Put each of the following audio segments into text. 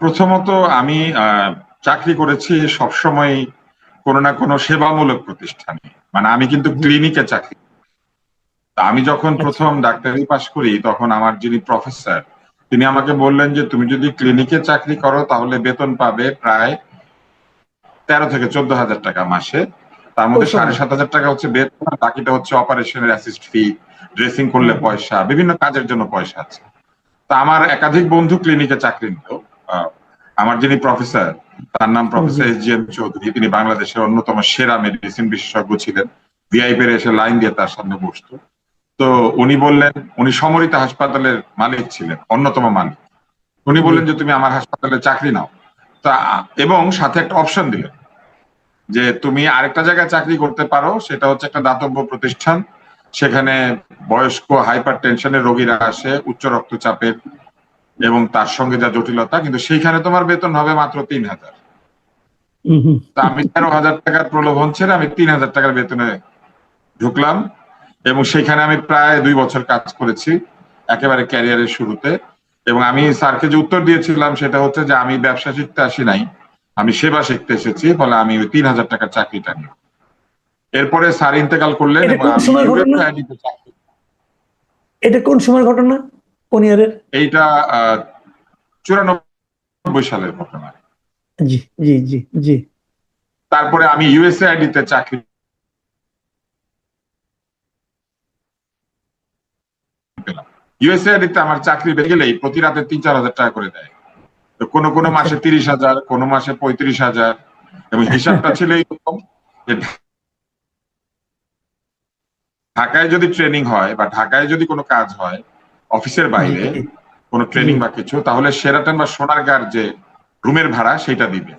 প্রথমত আমি চাকরি করেছি সবসময় কোনো না কোনো সেবামূলক প্রতিষ্ঠানে। মানে আমি কিন্তু ক্লিনিকে চাকরি তা আমি যখন প্রথম ডাক্তারি পাশ করি তখন আমার যিনি প্রফেসর তিনি আমাকে বললেন যে তুমি যদি ক্লিনিকে চাকরি করো তাহলে বেতন পাবে প্রায় তেরো থেকে চোদ্দ হাজার টাকা মাসে। তার মধ্যে। সাড়ে সাত হাজার টাকা হচ্ছে বেতন বাকিটা হচ্ছে অপারেশনের অ্যাসিস্ট ফি ড্রেসিং করলে পয়সা বিভিন্ন কাজের জন্য পয়সা আছে। তা আমার একাধিক বন্ধু ক্লিনিকে চাকরি নিত আমার যিনি প্রফেসর তার নাম professor S G M Chowdhury তিনি বাংলাদেশের অন্যতম সেরা মেডিসিন বিশেষজ্ঞ ছিলেন। ভিআইপি এসে লাইন দিয়ে তার সামনে বসত। তো উনি বললেন উনি সমরিত হাসপাতালের মালিক ছিলেন অন্যতম মালিক। উনি বললেন যে তুমি আমার হাসপাতালে চাকরি নাও। তা এবং সাথে একটা অপশন দিলেন যে তুমি আরেকটা জায়গায় চাকরি করতে পারো সেটা হচ্ছে একটা দাতব্য প্রতিষ্ঠান। সেখানে বয়স্ক হাইপার টেনশনের রোগীরা আসে উচ্চ রক্তচাপের এবং তার সঙ্গে যা জটিলতা কিন্তু সেইখানে তোমার বেতন হবে মাত্র তিন হাজার। আমি তেরো হাজার টাকার প্রলোভন ছেড়ে আমি তিন হাজার টাকার বেতনে ঢুকলাম এবং সেখানে আমি প্রায় দুই বছর কাজ করেছি একেবারে ক্যারিয়ারের শুরুতে। এবং আমি স্যারকে যে উত্তর দিয়েছিলাম সেটা হচ্ছে যে আমি ব্যবসা শিখতে আসি নাই আমি সেবা শিখতে এসেছি ফলে আমি ওই তিন হাজার টাকার চাকরিটা নিই। এরপরে স্যার ইন্তেকাল করলেন এবং এটা কোন সময় ঘটনা? কোন ইয়ারের? এইটা চুরানব্বই সালের ঘটনা জি জি জি জি। তারপরে আমি ইউএসএআইডি তে চাকরি পেলাম। ইউএসএআইডি তে আমার চাকরি বেড়ে গেলেই প্রতি রাতে তিন চার হাজার টাকা করে দেয়। তো কোনো কোনো মাসে তিরিশ হাজার কোনো মাসে পঁয়ত্রিশ হাজার। এবং হিসাবটা ছিল এরকম যে ঢাকায় যদি ট্রেনিং হয় বা ঢাকায় যদি কোনো কাজ হয় অফিসের বাইরে কোনো ট্রেনিং বা কিছু তাহলে সেরাটন বা সোনারগাঁর যে রুমের ভাড়া সেটা দিবে।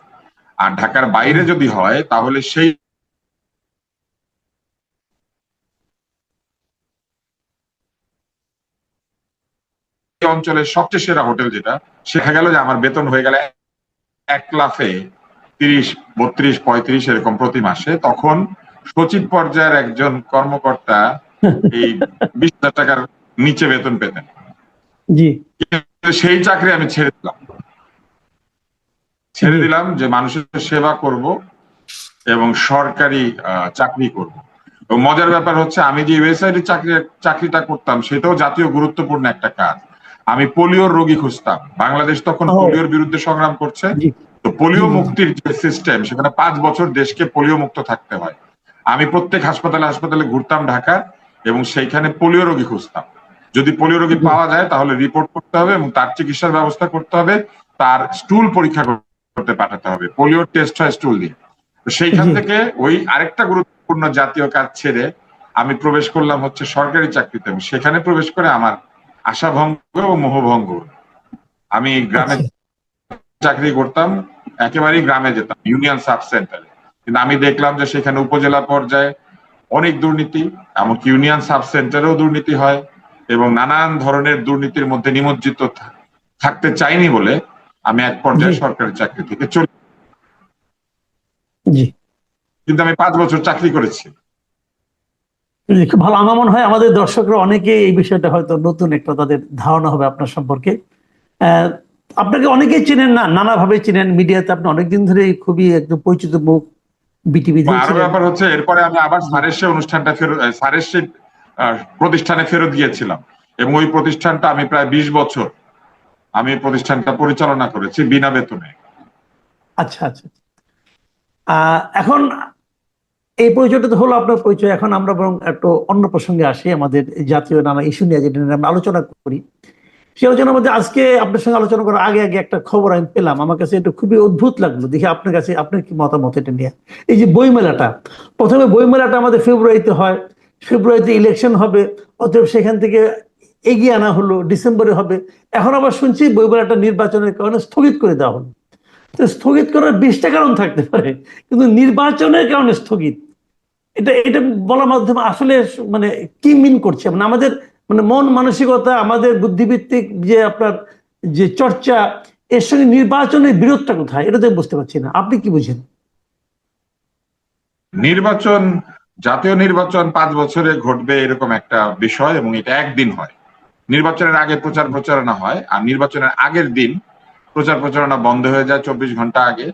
আর ঢাকার বাইরে যদি হয় তাহলে সেই অঞ্চলের সবচেয়ে সেরা হোটেল যেটা শেখা গেল যে আমার বেতন হয়ে গেলে এক লাফে তিরিশ বত্রিশ পঁয়ত্রিশ এরকম প্রতি মাসে তখন সচিব পর্যায়ের একজন কর্মকর্তা এই বিশ হাজার টাকার নিচে বেতন পেতেন। জি। সেই চাকরি আমি ছেড়ে দিলাম। ছেড়ে দিলাম যে মানুষের সেবা করব এবং সরকারি চাকরি করব। মজার ব্যাপার হচ্ছে আমি যে ইউএসআইডি চাকরি চাকরিটা করতাম সেটাও জাতীয় গুরুত্বপূর্ণ একটা কাজ। আমি পোলিওর রোগী খুঁজতাম। বাংলাদেশ তখন পোলিওর বিরুদ্ধে সংগ্রাম করছে। তো পোলিও মুক্তির যে সিস্টেম সেখানে পাঁচ বছর দেশকে পোলিও মুক্ত থাকতে হয়। আমি প্রত্যেক হাসপাতালে হাসপাতালে ঘুরতাম ঢাকা এবং সেইখানে পোলিও রোগী খুঁজতাম। যদি পোলিও রোগী পাওয়া যায় তাহলে রিপোর্ট করতে হবে এবং তার চিকিৎসার ব্যবস্থা করতে হবে তার স্টুল পরীক্ষা করতে পাঠাতে হবে। পোলিও টেস্ট হয় স্টুল দিয়ে। তো সেইখান থেকে ওই আরেকটা গুরুত্বপূর্ণ জাতীয় কাজ ছেড়ে আমি প্রবেশ করলাম হচ্ছে সরকারি চাকরিতে এবং সেখানে প্রবেশ করে আমার আশাভঙ্গ ও মোহভঙ্গ। আমি গ্রামে আচ্ছা। চাকরি করতাম একেবারেই গ্রামে যেতাম ইউনিয়ন সাব সেন্টারে কিন্তু আমি দেখলাম যে সেখানে উপজেলা পর্যায়ে অনেক দুর্নীতি এমনকি ইউনিয়ন সাব সেন্টারেও দুর্নীতি হয়। এবং নানান ধরনের দুর্নীতির মধ্যে নিমজ্জিত থাকতে চাইনি বলে আমি এক পর্যায়ে সরকারি চাকরি থেকে চলে জি। কিন্তু আমি পাঁচ বছর চাকরি করেছি। ভালো। আমার মনে হয় আমাদের দর্শকরা অনেকে এই বিষয়টা হয়তো নতুন একটা তাদের ধারণা হবে আপনার সম্পর্কে। আপনাকে অনেকেই চেনেন না নানাভাবে চেনেন। মিডিয়াতে আপনি অনেকদিন ধরে খুবই একদম পরিচিত মুখ বিটিভি আরও ব্যাপার হচ্ছে এরপরে আমি আবার সারের সে অনুষ্ঠানটা ফেরত আহ, সারের সে আহ, প্রতিষ্ঠানে ফেরত গিয়েছিলাম। এবং ওই প্রতিষ্ঠানটা আমি প্রায় বিশ বছর আমি প্রতিষ্ঠানটা পরিচালনা করেছি বিনা বেতনে। আচ্ছা আচ্ছা। এখন এই পরিচয়টা তো হলো আপনার পরিচয়। এখন আমরা বরং একটু অন্য প্রসঙ্গে আসি, আমাদের জাতীয় নানা ইস্যু নিয়ে যেটা আমরা আলোচনা করি। সেই আলোচনার মধ্যে আজকে আপনার সঙ্গে আলোচনা করার আগে আগে একটা খবর আমি পেলাম। আমার কাছে এটা খুবই অদ্ভুত লাগল। দেখি আপনার কাছে আপনার কি মতামত এটা নিয়ে। এই যে বইমেলাটা, প্রথমে বইমেলাটা আমাদের ফেব্রুয়ারিতে হয়। ফেব্রুয়ারিতে ইলেকশন হবে, অতএব সেখান থেকে এগিয়ে আনা হলো, ডিসেম্বরে হবে। এখন আবার শুনছি বইমেলাটা নির্বাচনের কারণে স্থগিত করে দেওয়া হলো। তো স্থগিত করার বিশটা কারণ থাকতে পারে, কিন্তু নির্বাচনের কারণে স্থগিত। এটা এটা বলার মাধ্যমে আসলে মানে কি মিন করছে? মানে আমাদের মানে মন মানসিকতা, আমাদের বুদ্ধিভিত্তিক যে আপনার যে চর্চা, এর সঙ্গে নির্বাচনের বিরোধটা কোথায়? এটা তো বুঝতে পারছি না। আপনি কি বুঝেন? নির্বাচন জাতীয় নির্বাচন পাঁচ বছরে ঘটবে এরকম একটা বিষয় এবং এটা একদিন হয়। নির্বাচনের আগে প্রচার প্রচারণা হয় আর নির্বাচনের আগের দিন প্রচার প্রচারণা বন্ধ হয়ে যায় চব্বিশ ঘণ্টা আগে।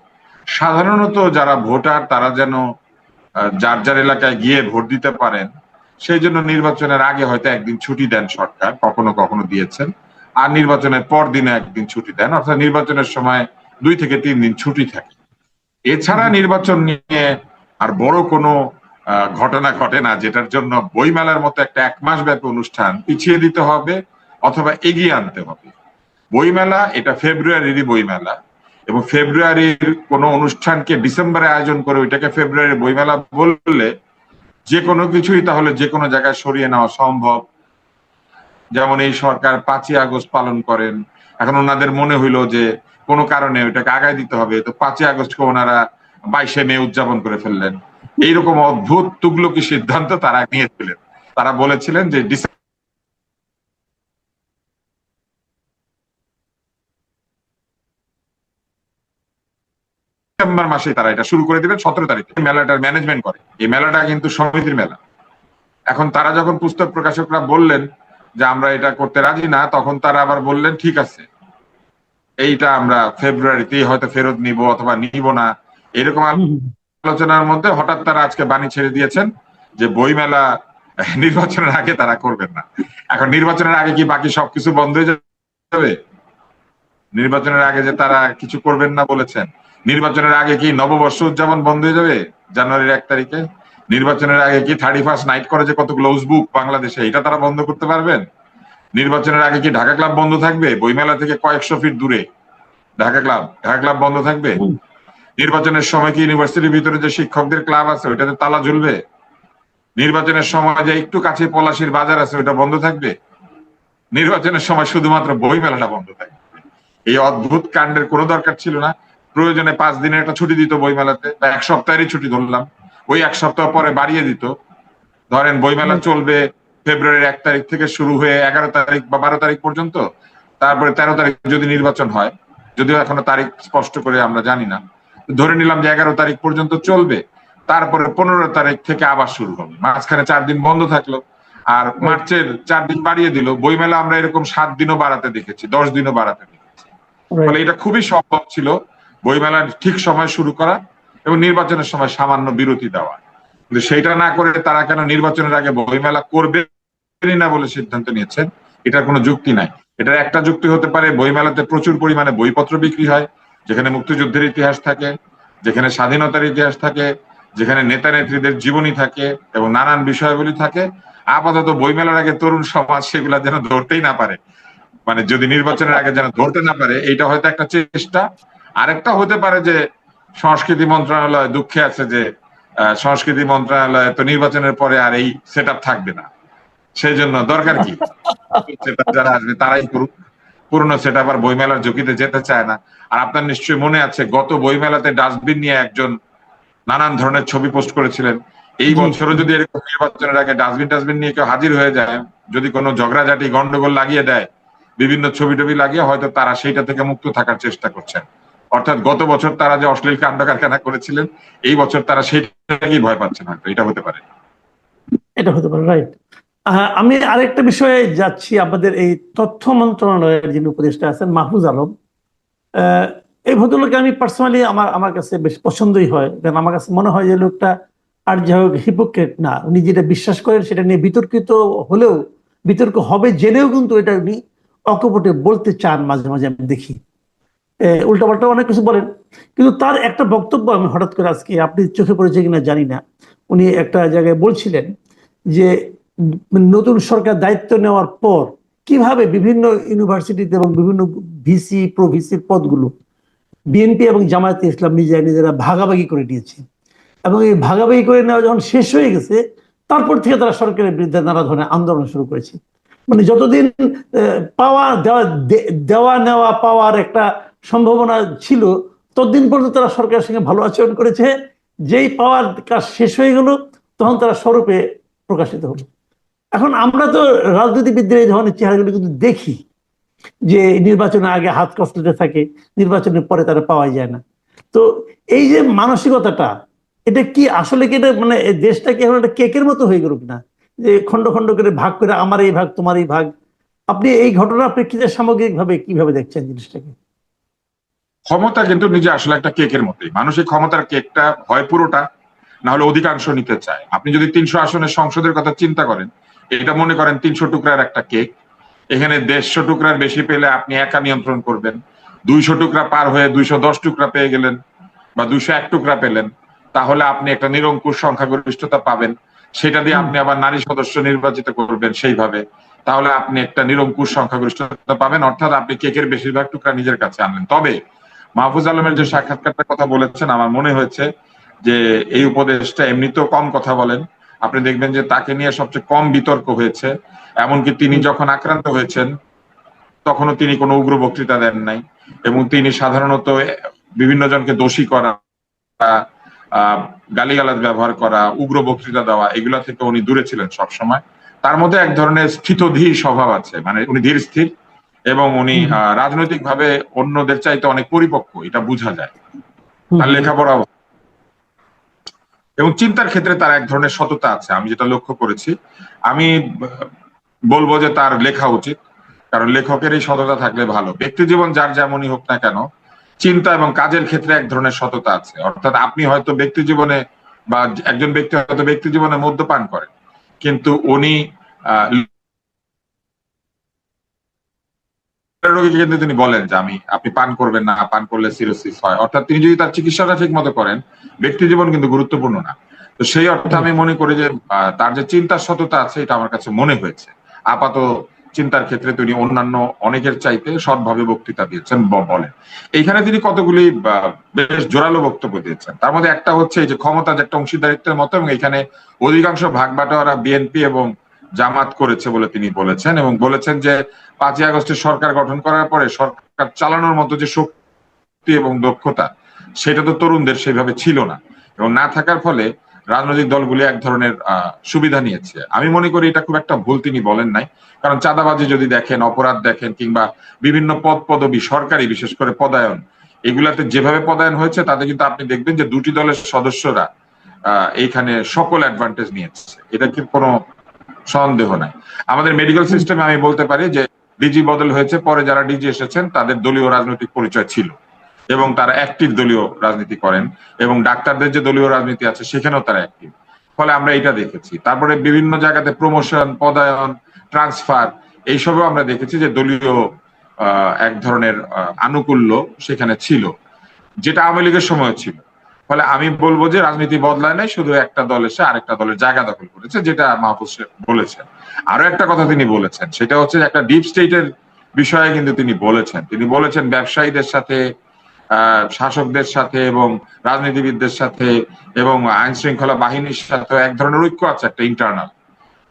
সাধারণত যারা ভোটার, তারা যেন যার যার এলাকায় গিয়ে ভোট দিতে পারেন, সেই জন্য নির্বাচনের আগে হয়তো একদিন ছুটি দেন সরকার, কখনো কখনো দিয়েছেন। আর নির্বাচনের পর দিনে একদিন ছুটি দেন, অর্থাৎ নির্বাচনের সময় দুই থেকে তিন দিন ছুটি থাকে। এছাড়া নির্বাচন নিয়ে আর বড় কোনো ঘটনা ঘটে না, যেটার জন্য বইমেলার মতো একটা এক মাস ব্যাপী অনুষ্ঠান পিছিয়ে দিতে হবে অথবা এগিয়ে আনতে হবে। বইমেলা, এটা ফেব্রুয়ারিরই বইমেলা। এবং ফেব্রুয়ারির কোনো অনুষ্ঠানকে ডিসেম্বরে আয়োজন করে ওইটাকে ফেব্রুয়ারি বইমেলা বললে যে কোনো কিছুই তাহলে যে কোনো জায়গায় সরিয়ে নেওয়া সম্ভব। যেমন এই সরকার পাঁচই আগস্ট পালন করেন। এখন ওনাদের মনে হইল যে কোনো কারণে ওইটাকে আগায় দিতে হবে। তো পাঁচই আগস্টকে ওনারা বাইশে মে উদযাপন করে ফেললেন। এইরকম অদ্ভুত তুগলকি সিদ্ধান্ত তারা নিয়েছিলেন। তারা বলেছিলেন যে ডিসেম্বর মাসে তারা এটা শুরু করে দিবেন, সতেরো তারিখে। মেলাটার ম্যানেজমেন্ট করে। এই মেলাটা কিন্তু সমিতির মেলা। এখন তারা যখন পুস্তক প্রকাশকরা বললেন যে আমরা এটা করতে রাজি না, তখন তারা আবার বললেন, ঠিক আছে। এইটা আমরা ফেব্রুয়ারিতেই হয়তো ফেরত নিব অথবা নিব না। এরকম আলোচনার মধ্যে হঠাৎ তারা আজকে বাণী ছেড়ে দিয়েছেন যে বইমেলা নির্বাচনের আগে তারা করবেন না। এখন নির্বাচনের আগে কি বাকি সবকিছু বন্ধ হয়ে যাবে? নির্বাচনের আগে যে তারা কিছু করবেন না বলেছেন। নির্বাচনের আগে কি নববর্ষ উদযাপন বন্ধ হয়ে যাবে জানুয়ারির এক তারিখে? নির্বাচনের আগে কি থার্টি ফার্স্ট নাইট করে যে কত ক্লোজ বুক বাংলাদেশে, এটা তারা বন্ধ করতে পারবেন? নির্বাচনের আগে কি ঢাকা ক্লাব বন্ধ থাকবে? বইমেলা থেকে কয়েকশো ফিট দূরে। ঢাকা ক্লাব ঢাকা ক্লাব বন্ধ থাকবে। নির্বাচনের সময় কি ইউনিভার্সিটির ভিতরে যে শিক্ষকদের ক্লাব আছে ওইটাতে তালা ঝুলবে? নির্বাচনের সময় যে একটু কাছে পলাশির বাজার আছে ওটা বন্ধ থাকবে? নির্বাচনের সময় শুধুমাত্র বই মেলাটা বন্ধ থাকবে। এই অদ্ভুত কাণ্ডের কোনো দরকার ছিল না। প্রয়োজনে পাঁচ দিনের একটা ছুটি দিত বই মেলাতে বা এক সপ্তাহেরই ছুটি ধরলাম। ওই এক সপ্তাহ পরে বাড়িয়ে দিত। ধরেন বইমেলা চলবে ফেব্রুয়ারির এক তারিখ থেকে শুরু হয়ে এগারো তারিখ বা বারো তারিখ পর্যন্ত। তারপরে তেরো তারিখ যদি নির্বাচন হয় যদিও এখনও তারিখ স্পষ্ট করে আমরা জানি না। ধরে নিলাম যে এগারো তারিখ পর্যন্ত চলবে তারপরে পনেরো তারিখ থেকে আবার শুরু হবে। মাঝখানে চার দিন বন্ধ থাকল আর মার্চের চার দিন বাড়িয়ে দিল। বইমেলা আমরা এরকম সাত দিনও বাড়াতে দেখেছি দশ দিনও বাড়াতে দেখেছি। ফলে এটা খুবই সম্ভব ছিল বইমেলার ঠিক সময় শুরু করা এবং নির্বাচনের সময় সামান্য বিরতি দেওয়া। কিন্তু সেইটা না করে তারা কেন নির্বাচনের আগে বইমেলা করবে না বলে সিদ্ধান্ত নিয়েছেন এটার কোনো যুক্তি নাই। এটার একটা যুক্তি হতে পারে বইমেলাতে প্রচুর পরিমাণে বইপত্র বিক্রি হয় যেখানে মুক্তিযুদ্ধের ইতিহাস থাকে, যেখানে স্বাধীনতার ইতিহাস থাকে, যেখানে নেতা নেত্রীদের জীবনী থাকে এবং নানান বিষয়াবলী থাকে, আপাতত বইমেলার আগে তরুণ সমাজ সেগুলা যেন ধরতেই না পারে। মানে যদি নির্বাচনের আগে যেন ধরতে না পারে, এইটা হয়তো একটা চেষ্টা। আরেকটা হতে পারে যে সংস্কৃতি মন্ত্রণালয় দুঃখে আছে যে সংস্কৃতি মন্ত্রণালয় তো নির্বাচনের পরে আর এই সেট থাকবে না। সেই জন্য দরকার কি? সেটা যারা আসবে তারাই করুক। পুরনো সেট আর বইমেলার ঝুঁকিতে যেতে চায় না। আর আপনার নিশ্চয়ই মনে আছে গত বইমেলাতে ডাস্টবিন নিয়ে একজন নানান ধরনের ছবি পোস্ট করেছিলেন। এই। বছরও যদি এরকম নির্বাচনের আগে ডাস্টবিন টাস্টবিন নিয়ে কেউ হাজির হয়ে যায় যদি কোনো ঝগড়াঝাটি গন্ডগোল লাগিয়ে দেয় বিভিন্ন ছবি টবি লাগিয়ে হয়তো তারা সেইটা থেকে মুক্ত থাকার চেষ্টা করছেন। অর্থাৎ গত বছর তারা যে অশ্লীল কাণ্ড কারখানা করেছিলেন এই বছর তারা সেইটাকেই ভয় পাচ্ছেন হয়তো এটা হতে পারে। এটা হতে পারে রাইট আমি আরেকটা বিষয়ে যাচ্ছি, আমাদের এই তথ্য মন্ত্রণালয়ের যিনি উপদেষ্টা আছেন, মাহফুজ আলম। এই ভদ্রলোককে আমি পার্সোনালি আমার আমার কাছে বেশ পছন্দই হয়। কারণ আমার কাছে মনে হয় যে লোকটা আর যাই হোক হিপোক্রেট না। উনি যেটা বিশ্বাস করেন সেটা নিয়ে বিতর্কিত হলেও, বিতর্ক হবে জেনেও কিন্তু এটা উনি অকপটে বলতে চান মাঝে মাঝে আমি দেখি। উল্টা পাল্টা অনেক কিছু বলেন। কিন্তু তার একটা বক্তব্য আমি হঠাৎ করে আজকে আপনি চোখে পড়েছে কিনা জানি না। উনি একটা জায়গায় বলছিলেন যে নতুন সরকার দায়িত্ব নেওয়ার পর কীভাবে বিভিন্ন ইউনিভার্সিটিতে এবং বিভিন্ন ভিসি প্রো ভিসির পদগুলো বিএনপি এবং জামায়াতে ইসলাম নিজেরা নিজেরা ভাগাভাগি করে নিয়েছে। এবং এই ভাগাভাগি করে নেওয়া যখন শেষ হয়ে গেছে, তারপর থেকে তারা সরকারের বিরুদ্ধে নানা ধরনের আন্দোলন শুরু করেছে। মানে যতদিন পাওয়া দেওয়া দেওয়া নেওয়া পাওয়ার একটা সম্ভাবনা ছিল, ততদিন পর্যন্ত তারা সরকারের সঙ্গে ভালো আচরণ করেছে। যেই পাওয়ার কাজ শেষ হয়ে গেল, তখন তারা স্বরূপে প্রকাশিত হলো। এখন আমরা তো রাজনীতিবিদদের এই ধরনের চেহারাগুলো কিন্তু দেখি যে নির্বাচনের আগে হাত কষ্টতে থাকে, নির্বাচনের পরে তারা পাওয়া যায় না। তো এই যে মানসিকতাটা, এটা কি আসলে কি এটা মানে দেশটা কি এখন একটা কেকের মতো হয়ে গেল না যে খন্ড খন্ড করে ভাগ করে আমার এই ভাগ, তোমার এই ভাগ। আপনি এই ঘটনার প্রেক্ষিতে সামগ্রিকভাবে কীভাবে দেখছেন জিনিসটাকে? ক্ষমতা কিন্তু নিজে আসলে একটা কেকের মতোই। মানুষের ক্ষমতার কেকটা হয় পুরোটা না হলে অধিকাংশ নিতে চায়। আপনি যদি তিনশো আসনের সংসদের কথা চিন্তা করেন এটা মনে করেন তিনশো টুকরার একটা কেক। এখানে দেড়শো টুকরার বেশি পেলে আপনি একা নিয়ন্ত্রণ করবেন। দুইশো টুকরা পার হয়ে দুইশো দশ টুকরা পেয়ে গেলেন বা দুইশো এক টুকরা পেলেন, তাহলে আপনি একটা নিরঙ্কুশ সংখ্যাগরিষ্ঠতা পাবেন। সেটা দিয়ে আপনি আবার নারী সদস্য নির্বাচিত করবেন সেইভাবে। তাহলে আপনি একটা নিরঙ্কুশ সংখ্যাগরিষ্ঠতা পাবেন, অর্থাৎ আপনি কেকের বেশিরভাগ টুকরা নিজের কাছে আনলেন। তবে মাহফুজ আলমের যে সাক্ষাৎকারটার কথা বলেছেন, আমার মনে হয়েছে যে এই উপদেশটা এমনিতেও কম কথা বলেন। আপনি দেখবেন যে তাকে নিয়ে সবচেয়ে কম বিতর্ক হয়েছে। এমনকি তিনি যখন আক্রান্ত হয়েছেন তখনও তিনি কোনো উগ্র বক্তৃতা দেন নাই। এবং তিনি সাধারণত বিভিন্ন জনকে দোষী করা গালিগালাজ ব্যবহার করা উগ্র বক্তৃতা দেওয়া এগুলা থেকে উনি দূরে ছিলেন সব সময় তার মধ্যে এক ধরনের স্থিতধীর স্বভাব আছে। মানে উনি ধীর স্থির এবং উনি রাজনৈতিক ভাবে অন্যদের চাইতে অনেক পরিপক্ক এটা বোঝা যায়। তার লেখাপড়া এবং চিন্তার ক্ষেত্রে তার এক ধরনের সততা আছে, আমি যেটা লক্ষ্য করেছি। আমি বলব যে তার লেখা উচিত, কারণ লেখকের এই সততা থাকলে ভালো। ব্যক্তি জীবন যার যেমনই হোক না কেন, চিন্তা এবং কাজের ক্ষেত্রে এক ধরনের সততা আছে। অর্থাৎ আপনি হয়তো ব্যক্তি জীবনে বা একজন ব্যক্তি হয়তো ব্যক্তি জীবনে মদ্যপান করেন, কিন্তু উনি রোগীকে কিন্তু তিনি বলেন যে আমি, আপনি পান করবেন না, পান করলে সিরোসিস হয়। অর্থাৎ তিনি যদি তার চিকিৎসাটা ঠিক মতো করেন, ব্যক্তি জীবন কিন্তু গুরুত্বপূর্ণ না। তো সেই অর্থে আমি মনে করি যে তার যে সততা আছে, এটা আমার কাছে মনে হয়েছে। আপাত চিন্তার ক্ষেত্রে তিনি অন্যান্য অনেকের চাইতে সৎভাবে বক্তৃতা দিয়েছেন বলেন। এইখানে তিনি কতগুলি বেশ জোরালো বক্তব্য দিয়েছেন। তার মধ্যে একটা হচ্ছে যে ক্ষমতা যে একটা অংশীদারিত্বের মতো, এবং এখানে অধিকাংশ ভাগ বাটোয়ারা, বিএনপি এবং জামাত করেছে বলে তিনি বলেছেন এবং বলেছেন যে পাঁচই আগস্টে সরকার গঠন করার পরে সরকার চালানোর মতো যে শক্তি এবং দক্ষতা, সেটা তো তরুণদের সেভাবে ছিল না এবং না থাকার ফলে রাজনৈতিক দলগুলি এক ধরনের সুবিধা নিয়েছে। আমি মনে করি এটা খুব একটা ভুল তিনি বলেন নাই, কারণ চাঁদাবাজি যদি দেখেন, অপরাধ দেখেন কিংবা বিভিন্ন পদ পদবি, সরকারি বিশেষ করে পদায়ন, এগুলাতে যেভাবে পদায়ন হয়েছে, তাতে কিন্তু আপনি দেখবেন যে দুটি দলের সদস্যরা এইখানে সকল অ্যাডভান্টেজ নিয়েছে। এটা কি কোনো সন্দেহ নাই। আমাদের মেডিকেল সিস্টেমে আমি বলতে পারি যে ডিজি বদল হয়েছে, পরে যারা ডিজি এসেছেন, তাদের দলীয় রাজনৈতিক পরিচয় ছিল এবং তারা অ্যাক্টিভ দলীয় রাজনীতি করেন এবং ডাক্তারদের যে দলীয় রাজনীতি আছে, সেখানেও তারা অ্যাক্টিভ ফলে আমরা এটা দেখেছি। তারপরে বিভিন্ন জায়গাতে প্রমোশন পদায়ন ট্রান্সফার এইসবেও আমরা দেখেছি যে দলীয় এক ধরনের আনুকূল্য সেখানে ছিল, যেটা আওয়ামী লীগের সময় ছিল। ফলে আমি বলব যে রাজনীতি বদলায় নাই শুধু একটা দল এসে আরেকটা দলের জায়গা দখল করেছে যেটা মাহফুজ বলেছেন। আরও একটা কথা তিনি বলেছেন সেটা হচ্ছে একটা ডিপ স্টেটের বিষয়ে কিন্তু তিনি বলেছেন। তিনি বলেছেন ব্যবসায়ীদের সাথে আহ, শাসকদের সাথে এবং রাজনীতিবিদদের সাথে এবং আইন শৃঙ্খলা বাহিনীর সাথে এক ধরনের ঐক্য আছে একটা ইন্টারনাল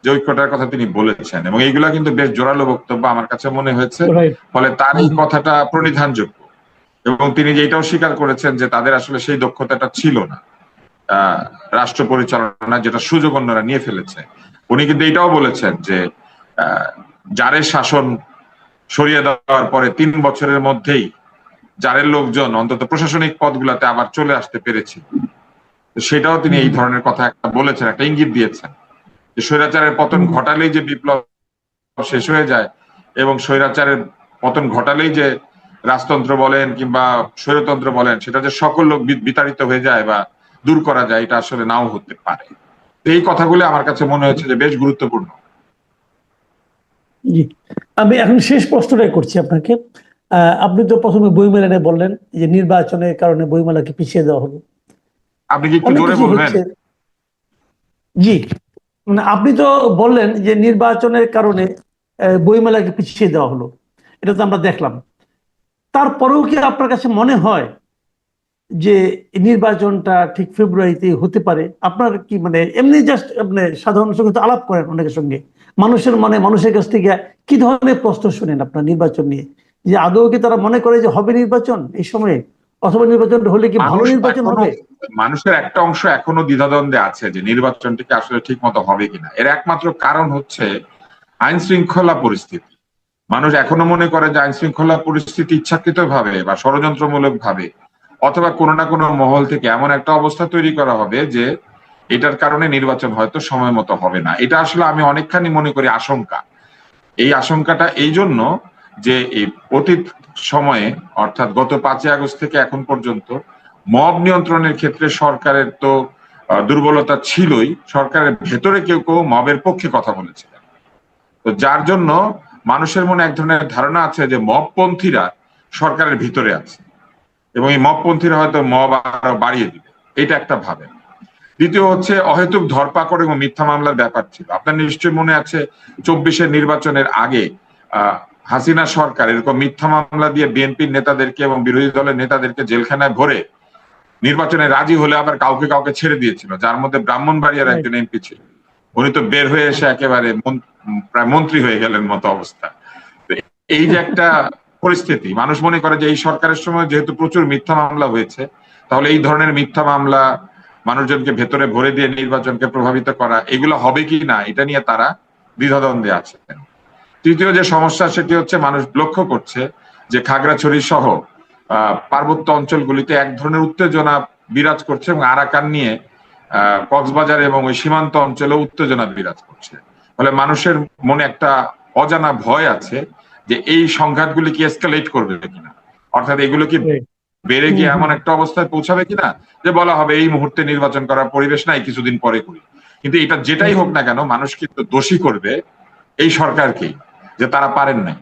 যে ঐক্যটার কথা তিনি বলেছেন এবং এইগুলা কিন্তু বেশ জোরালো বক্তব্য আমার কাছে মনে হয়েছে। ফলে তার এই কথাটা প্রণিধানযোগ্য। এবং তিনি যে এটাও স্বীকার করেছেন যে তাদের আসলে সেই দক্ষতাটা ছিল না রাষ্ট্র পরিচালনা যেটা সুযোগ অন্যরা নিয়ে ফেলেছে। উনি কিন্তু এটাও বলেছেন যে জারের শাসন সরিয়ে দেওয়ার পরে তিন বছরের মধ্যেই যারের লোকজন অন্তত প্রশাসনিক পদগুলাতে আবার চলে আসতে পেরেছে, সেটাও তিনি এই ধরনের কথা একটা বলেছেন, একটা ইঙ্গিত দিয়েছেন। যে স্বৈরাচারের পতন ঘটালেই যে বিপ্লব শেষ হয়ে যায় এবং স্বৈরাচারের পতন ঘটালেই যে রাজতন্ত্র বলেন কিংবা স্বৈরতন্ত্র বলেন সেটা যে সকল লোক বিতাড়িত হয়ে যায় বা দূর করা যায় এটা আসলে নাও হতে পারে। এই কথাগুলো আমার কাছে মনে হচ্ছে যে বেশ গুরুত্বপূর্ণ। জি। আমি এখন শেষ প্রশ্নটাই করছি আপনাকে। আপনি তো প্রথমে বইমেলা নিয়ে বললেন যে নির্বাচনের কারণে বইমেলাকে পিছিয়ে দেওয়া হলো। আপনি কি একটু জোরে বলবেন? জি। মানে আপনি তো বললেন যে নির্বাচনের কারণে বইমেলাকে পিছিয়ে দেওয়া হলো। এটা তো আমরা দেখলাম। তারপরেও কি আপনার কাছে মনে হয় যে নির্বাচনটা ঠিক ফেব্রুয়ারিতে হতে পারে? আপনার কি মানে এমনি জাস্ট আপনি সাধারণ সঙ্গে তো আলাপ করেন অনেকের সঙ্গে। মানুষের মনে মানুষের কাছ থেকে কি ধরনের প্রশ্ন শুনেন আপনার নির্বাচন নিয়ে? যে আদৌ কি তারা মনে করে যে হবে নির্বাচন এই সময়ে? অথবা নির্বাচন হলে কি ভালো নির্বাচন হবে? মানুষের একটা অংশ এখনও দ্বিধাদ্বন্দ্বে আছে যে নির্বাচনটিকে আসলে ঠিক মতো হবে কিনা। এর একমাত্র কারণ হচ্ছে আইন শৃঙ্খলা পরিস্থিতি। মানুষ এখনও মনে করে যে আইন শৃঙ্খলা পরিস্থিতি ইচ্ছাকৃত ভাবে বা ষড়যন্ত্রমূলক ভাবে অথবা কোনো না কোনো মহল থেকে এমন একটা অবস্থা তৈরি করা হবে যে এটার কারণে নির্বাচন হয়তো সময় মতো হবে না। এটা আসলে আমি অনেকখানি মনে করি আশঙ্কা। এই আশঙ্কাটা এই জন্য যে এই অতীত সময়ে, অর্থাৎ গত পাঁচই আগস্ট থেকে এখন পর্যন্ত, মব নিয়ন্ত্রণের ক্ষেত্রে সরকারের তো দুর্বলতা ছিলই। সরকারের ভেতরে কেউ কেউ মবের পক্ষে কথা বলেছিলেন। তো যার জন্য মানুষের মনে এক ধরনের ধারণা আছে যে মবপন্থীরা সরকারের ভিতরে আছে। এবং এই মবপন্থীরা হয়তো মব আরও বাড়িয়ে দিবে। এটা একটা ভাবে দ্বিতীয় হচ্ছে অহেতুক ধরপাকড় এবং মিথ্যা মামলার ব্যাপার ছিল। আপনার নিশ্চয়ই মনে আছে চব্বিশের নির্বাচনের আগে আহ, হাসিনা সরকার এরকম মিথ্যা মামলা দিয়ে বিএনপির নেতাদেরকে এবং বিরোধী দলের নেতাদেরকে জেলখানায় ভরে নির্বাচনে রাজি হলে আবার কাউকে কাউকে ছেড়ে দিয়েছিল যার মধ্যে ব্রাহ্মণবাড়িয়ার একজন এমপি ছিল। উনি তো বের হয়ে এসে একেবারে প্রায় মন্ত্রী হয়ে গেলেন মতো অবস্থা। এই যে একটা পরিস্থিতি, মানুষ মনে করে যে এই সরকারের সময় যেহেতু প্রচুর মিথ্যা মামলা হয়েছে, তাহলে এই ধরনের মিথ্যা মামলা মানুষজনকে ভেতরে ভরে দিয়ে নির্বাচনকে প্রভাবিত করা, এগুলো হবে কি না, এটা নিয়ে তারা দ্বিধাদ্বন্দ্বে আছে। তৃতীয় যে সমস্যা সেটি হচ্ছে মানুষ লক্ষ্য করছে যে খাগড়াছড়ি সহ পার্বত্য অঞ্চলগুলিতে এক ধরনের উত্তেজনা বিরাজ করছে এবং আরাকান নিয়ে কক্সবাজার এবং ওই সীমান্ত অঞ্চলে উত্তেজনা বিরাজ করছে। ফলে মানুষের মনে একটা অজানা ভয় আছে যে এই সংঘাতগুলি কি এসকালেট করবে কিনা? অর্থাৎ এগুলো কি বেড়ে গিয়ে। এমন একটা অবস্থায় পৌঁছাবে কিনা? যে বলা হবে এই মুহূর্তে নির্বাচন করার পরিবেশ নাই কিছুদিন পরে করি। কিন্তু এটা যেটাই হোক না কেন মানুষ কিন্তু দোষী করবে এই সরকারকেই যে তারা পারেন নাই।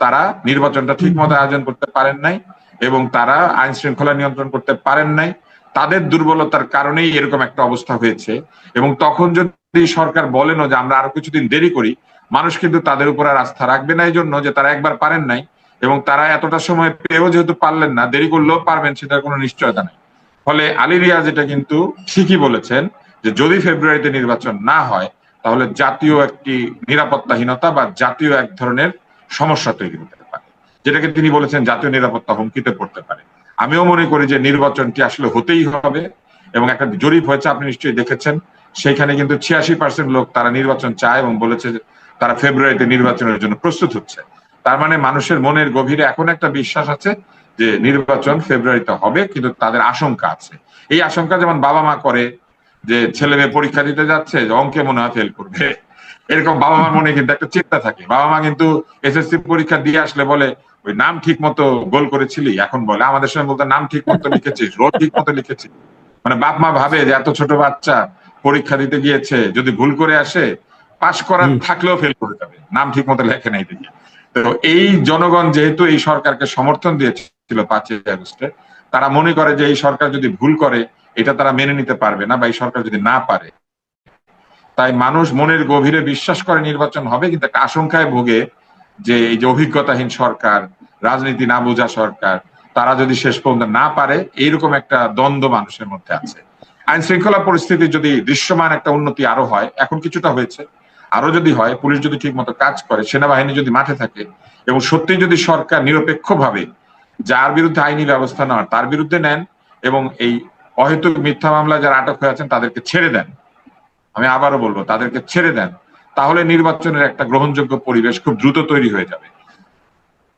তারা নির্বাচনটা ঠিক মতো আয়োজন করতে পারেন নাই এবং তারা আইন শৃঙ্খলা নিয়ন্ত্রণ করতে পারেন নাই। তাদের দুর্বলতার কারণেই এরকম একটা অবস্থা হয়েছে। এবং তখন যদি সরকার বলেনও যে আমরা আরও কিছুদিন দেরি করি, মানুষ কিন্তু তাদের উপর আর আস্থা রাখবে না এই জন্য যে তারা একবার পারেন নাই। এবং তারা এতটা সময় পেয়েও যেহেতু পারলেন না, দেরি করলেও পারবেন সেটার কোনো নিশ্চয়তা নেই। ফলে আলী রিয়াজ এটা কিন্তু ঠিকই বলেছেন যে যদি ফেব্রুয়ারিতে নির্বাচন না হয়, তাহলে জাতীয় একটি নিরাপত্তাহীনতা বা জাতীয় এক ধরনের সমস্যা তৈরি হতে পারে। যেটাকে তিনি বলেছেন জাতীয় নিরাপত্তা হুমকিতে পড়তে পারে। আমিও মনে করি যে নির্বাচনটি আসলে হতেই হবে এবং একটা জরিপ হয়েছে, আপনি নিশ্চয়ই দেখেছেন। সেখানে কিন্তু ছিয়াশি পার্সেন্ট লোক তারা নির্বাচন চায় এবং বলেছে তারা ফেব্রুয়ারিতে নির্বাচনের জন্য প্রস্তুত হচ্ছে। তার মানে মানুষের মনের গভীরে এখন একটা বিশ্বাস আছে যে নির্বাচন ফেব্রুয়ারিতে হবে, কিন্তু তাদের আশঙ্কা আছে। এই আশঙ্কা যেমন বাবা মা করে, যে ছেলে মেয়ে পরীক্ষা দিতে যাচ্ছে, যে অঙ্কে মনে হয় ফেল করবে। এরকম বাবা মার মনে কিন্তু একটা চিন্তা থাকে। বাবা মা কিন্তু এসএসসি পরীক্ষা দিয়ে আসলে বলে ওই নাম ঠিক মতো গোল করেছিলি এখন বলে। আমাদের সময় বলতে নাম ঠিক মতো লিখেছিস রোল ঠিক মতো লিখেছিস। মানে বাপ মা ভাবে যে এত ছোট বাচ্চা পরীক্ষা দিতে গিয়েছে যদি ভুল করে আসে পাশ করার থাকলেও ফেল করে যাবে। নাম ঠিক মতো লেখে নাই দেখে। তো এই জনগণ যেহেতু এই সরকারকে সমর্থন দিয়েছিল পাঁচই আগস্টে তারা মনে করে যে এই সরকার যদি ভুল করে এটা তারা মেনে নিতে পারবে না বা এই সরকার যদি না পারে। তাই মানুষ মনের গভীরে বিশ্বাস করে নির্বাচন হবে কিন্তু আশঙ্কায় ভোগে যে এই যে অভিজ্ঞতাহীন সরকার, রাজনীতি না বোঝা সরকার, তারা যদি শেষ পর্যন্ত না পারে, এইরকম একটা দ্বন্দ্ব মানুষের মধ্যে আছে। আইন শৃঙ্খলা পরিস্থিতি যদি দৃশ্যমান একটা উন্নতি আরও হয়, এখন কিছুটা হয়েছে। আরও যদি হয়, পুলিশ যদি ঠিক মতো কাজ করে, সেনাবাহিনী যদি মাঠে থাকে, এবং সত্যি যদি সরকার নিরপেক্ষভাবে যার বিরুদ্ধে আইনি ব্যবস্থা নেওয়ার, তার বিরুদ্ধে নেন, এবং এই অহেতুক মিথ্যা মামলা যারা আটক হয়ে আছেন, তাদেরকে ছেড়ে দেন। আমি আবারও বলব, তাদেরকে ছেড়ে দেন। তাহলে নির্বাচনের একটা গ্রহণযোগ্য পরিবেশ খুব দ্রুত তৈরি হয়ে যাবে।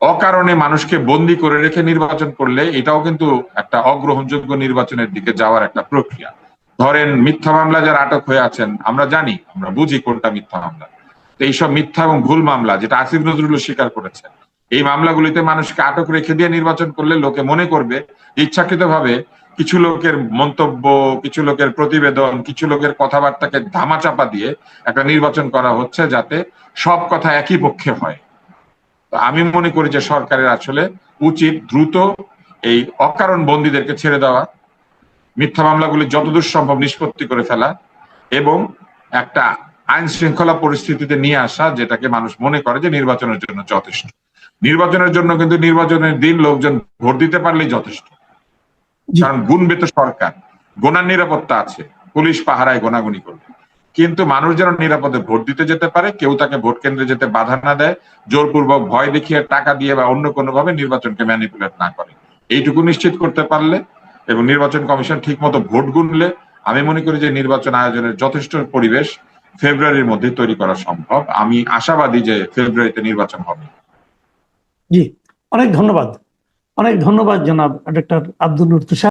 অকারণে মানুষকে বন্দি করে রেখে নির্বাচন করলে এটাও কিন্তু একটা অগ্রহণযোগ্য নির্বাচনের দিকে যাওয়ার একটা প্রক্রিয়া। ধরেন, মিথ্যা মামলা যারা আটক হয়ে আছেন, আমরা জানি, আমরা বুঝি কোনটা মিথ্যা মামলা। তো এইসব মিথ্যা এবং ভুল মামলা যেটা আসিফ নজরুল স্বীকার করেছেন, এই মামলাগুলিতে মানুষকে আটক রেখে দিয়ে নির্বাচন করলে লোকে মনে করবে ইচ্ছাকৃত ভাবে কিছু লোকের মন্তব্য, কিছু লোকের প্রতিবেদন, কিছু লোকের কথাবার্তাকে ধামাচাপা দিয়ে একটা নির্বাচন করা হচ্ছে যাতে সব কথা একই পক্ষে হয় আমি মনে করি যে সরকারের আসলে উচিত দ্রুত এই অকারণ বন্দীদেরকে ছেড়ে দেওয়া, মিথ্যা মামলাগুলি যতদূর সম্ভব নিষ্পত্তি করে ফেলা এবং একটা আইন শৃঙ্খলা পরিস্থিতিতে নিয়ে আসা যেটাকে মানুষ মনে করে যে নির্বাচনের জন্য যথেষ্ট নির্বাচনের জন্য কিন্তু নির্বাচনের দিন লোকজন ভোট দিতে পারলেই যথেষ্ট। কারণ গুণবে তো সরকার গোনার নিরাপত্তা আছে পুলিশ পাহারায় গোনাগুনি করবে। কিন্তু মানুষ যেন নিরাপদে ভোট দিতে যেতে পারে কেউ তাকে ভোট কেন্দ্রে যেতে বাধা না দেয় জোরপূর্বক ভয় দেখিয়ে টাকা দিয়ে বা অন্য কোনো ভাবে নির্বাচনকে ম্যানিপুলেট না করে। এইটুকু নিশ্চিত করতে পারলে এবং নির্বাচন কমিশন ঠিক মতো ভোট গুনলে আমি মনে করি যে নির্বাচন আয়োজনের যথেষ্ট পরিবেশ ফেব্রুয়ারির মধ্যে তৈরি করা সম্ভব। আমি আশাবাদী যে ফেব্রুয়ারিতে নির্বাচন হবে। জি অনেক ধন্যবাদ। অনেক ধন্যবাদ জনাব ডক্টর আব্দুল তুষার।